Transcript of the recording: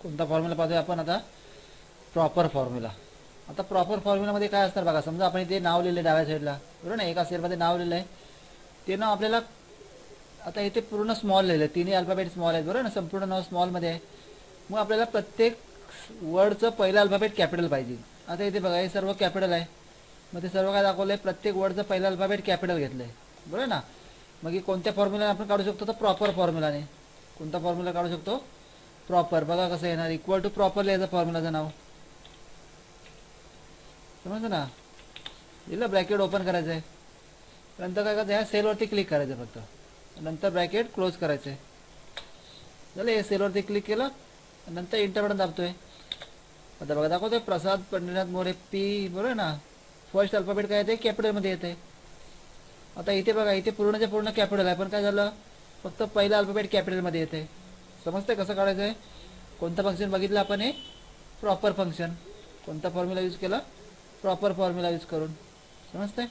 कोणता फॉर्म्युला पाहतोय आपण आता? प्रॉपर फॉर्म्युला आता प्रॉपर फॉर्म्युलामध्ये काय असणार बघा समजा आपण इथे नाव लिहिलं डाव्या साईडला बरोबर ना? एका सेलमध्ये नाव लिहिलं आहे ते नाव आपल्याला आता इथे पूर्ण स्मॉल लिहिलं आहे तिन्ही अल्फाबेट स्मॉल आहेत बरोबर ना? संपूर्ण नाव स्मॉलमध्ये आहे. मग आपल्याला प्रत्येक वर्डचं पहिलं अल्फाबेट कॅपिटल पाहिजे. आता इथे बघा हे सर्व कॅपिटल आहे. मग ते सर्व काय दाखवलं आहे प्रत्येक वर्डचं पहिलं अल्फाबेट कॅपिटल घेतलं आहे बरोबर ना? मग हे कोणत्या फॉर्म्युलाने आपण काढू शकतो? तर प्रॉपर फॉर्म्युलाने कोणता फॉर्म्युला काढू शकतो? प्रॉपर बघा कसं येणार. इक्वल टू प्रॉपर लिहायचं फॉर्म्युलाचं नाव. समजलं ना? दिलं ब्रॅकेट ओपन करायचं आहे नंतर काय करायचं? ह्या सेलवरती क्लिक करायचं फक्त. नंतर ब्रॅकेट क्लोज करायचं आहे झालं हे सेलवरती क्लिक केलं. नंतर इंटर बटन दाबतोय. आता बघा दाखवतोय. प्रसाद पंढरीनाथ मोरे पी बरोबर ना? फर्स्ट अल्फाबेट काय येते कॅपिटलमध्ये येते आता इथे बघा इथे पूर्णच्या पूर्ण कॅपिटल आहे. पण काय झालं? फक्त पहिलं अल्फाबेट कॅपिटलमध्ये येते समजतंय कसं काढायचं आहे कोणतं फंक्शन बघितलं आपण हे? प्रॉपर फंक्शन कोणता फॉर्म्युला यूज केला? प्रॉपर फॉर्म्युला यूज करून. समजतंय?